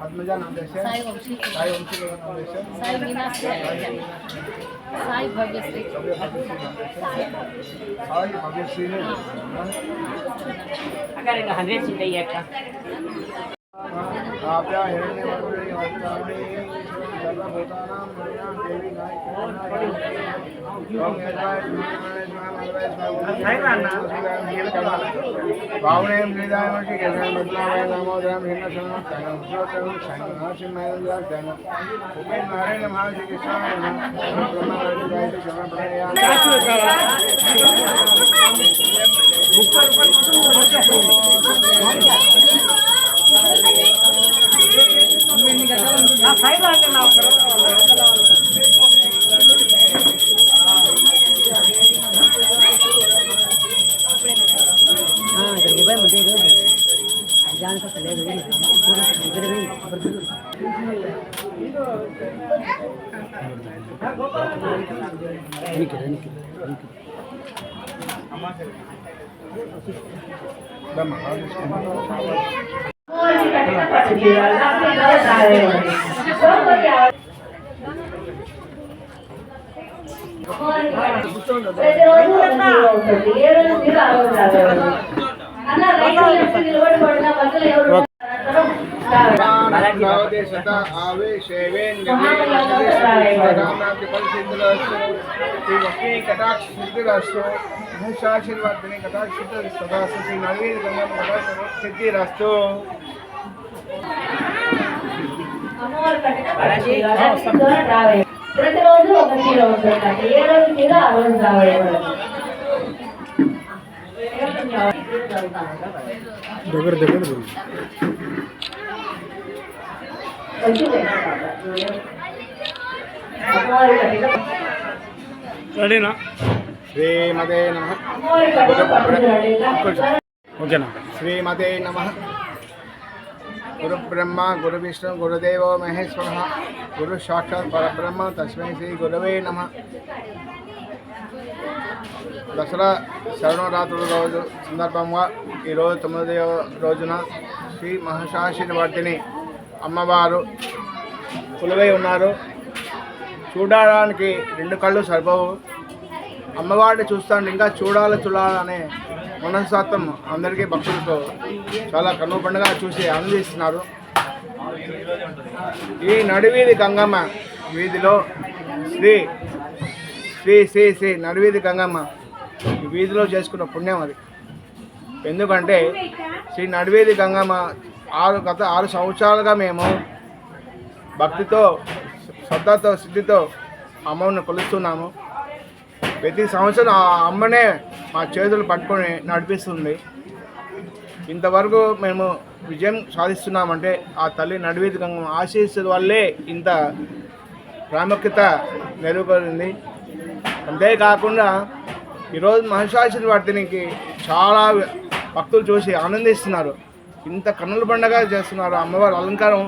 પદ્મજા નામ રહેશે સાઈ વંશી સાઈ વંશી નામ રહેશે સાઈ વિનાશ સાઈ ભવ્યશ્રી સાઈ ભવ્યશ્રી ને અગર એને હંડ્રેડ સી દઈએ આપણા હિરણ્ય વર્ણ భావనేం శ్రీదాయమకి గజాన్ బద్లావయ దామోదరం హిన్న శరణం కనం శ్రోతం శంకరాశి మేధం జన ఉపేన్ నారాయణ మహాశ్రీ కృష్ణాయ నమః బ్రహ్మ గాయత్రి శరణ ప్రణయ సైడ్ ప్రతిరోజు ఉంటుంది ఏ రోజు రోజు రావాలి అన్న రైతులు సేవేన్ శ్రీ కటాక్ష సిద్ధిరస్తు మహిషాశీర్వాదిని కటాక్ష సదాస్తు శ్రీ నవీన గంగం కటాక్ష సిద్ధిరస్తు ప్రతిరోజు ఒక జీరో ఉంటుంది ఏ రోజు జీరో ఆ రోజు రావాలి దగ్గర దగ్గర. రెడీనా? శ్రీమదే నమ. ఓకేనా? శ్రీమతే నమ. గురు బ్రహ్మ గురు విష్ణు గురుదేవో మహేశ్వర. గురు సాక్షాత్ పరబ్రహ్మ తస్మై శ్రీ గురవే నమ. దసరా శరణరాత్రుల రోజు సందర్భంగా ఈరోజు తొమ్మిదవ రోజున శ్రీ మహిషాశివర్ధిని అమ్మవారు కొలువై ఉన్నారు. చూడడానికి రెండు కళ్ళు సరిపోవు. అమ్మవారిని చూస్తాను ఇంకా చూడాలి చూడాలనే మనస్తత్వం అందరికీ భక్తులతో చాలా కన్ను పండుగ చూసి ఆనందిస్తున్నారు. ఈ నడివీధి గంగమ్మ వీధిలో శ్రీ శ్రీ శ్రీ శ్రీ నడివీధి గంగమ్మ ఈ వీధిలో చేసుకున్న పుణ్యం అది. ఎందుకంటే శ్రీ నడివీధి గంగమ్మ ఆరు గత ఆరు సంవత్సరాలుగా మేము భక్తితో శ్రద్ధతో సిద్ధితో అమ్మని కొలుస్తున్నాము. ప్రతి సంవత్సరం ఆ అమ్మనే మా చేతులు పట్టుకొని నడిపిస్తుంది. ఇంతవరకు మేము విజయం సాధిస్తున్నామంటే ఆ తల్లి నడివేదికంగా ఆశీస్సుల వల్లే ఇంత ప్రాముఖ్యత మెరుగుపడింది అంతేకాకుండా ఈరోజు మహిషాసురవర్ధినికి చాలా భక్తులు చూసి ఆనందిస్తున్నారు. ఇంత కన్నుల పండగ చేస్తున్నారు అమ్మవారి అలంకారం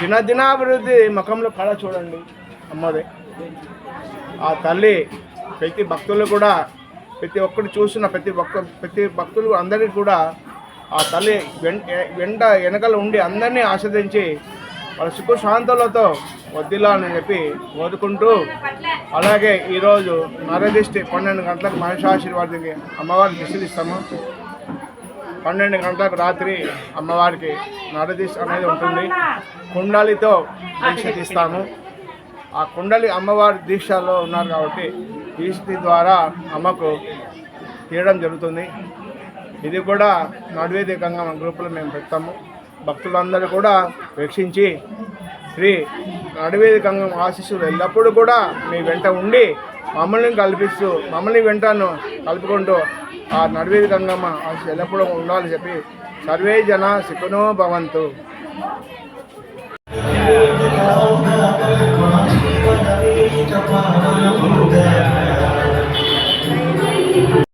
దినదినాభివృద్ధి ముఖంలో కళ చూడండి అమ్మది. ఆ తల్లి ప్రతి భక్తులు కూడా ప్రతి ఒక్కరు చూసిన ప్రతి ఒక్క ప్రతి భక్తులు అందరికీ కూడా ఆ తల్లి వెంట వెనకలు ఉండి అందరినీ ఆస్వాదించి వాళ్ళ సుఖ శాంతులతో వద్దిల్లాలని చెప్పి కోరుకుంటూ అలాగే ఈరోజు నరదిష్టి పన్నెండు గంటలకు మహిషాశీర్వాదికి అమ్మవారిని దిశలు ఇస్తాము పన్నెండు గంటలకు రాత్రి అమ్మవారికి నరదిష్టి అనేది ఉంటుంది. కుండలితో దీక్ష తీస్తాము. ఆ కుండలి అమ్మవారి దీక్షలో ఉన్నారు కాబట్టి దీక్ష ద్వారా అమ్మకు తీయడం జరుగుతుంది. ఇది కూడా నడివేది మన గ్రూపులో మేము పెడతాము. భక్తులందరూ కూడా వీక్షించి శ్రీ నడివేది గంగమ్మ ఆశీస్సులు ఎల్లప్పుడూ కూడా మీ వెంట ఉండి మమ్మల్ని కల్పిస్తూ మమ్మల్ని వెంటను కలుపుకుంటూ ఆ నడివేది గంగమ్మ అసలు ఎల్లప్పుడూ ఉండాలని చెప్పి సర్వే జన సుఖనో భవంతు.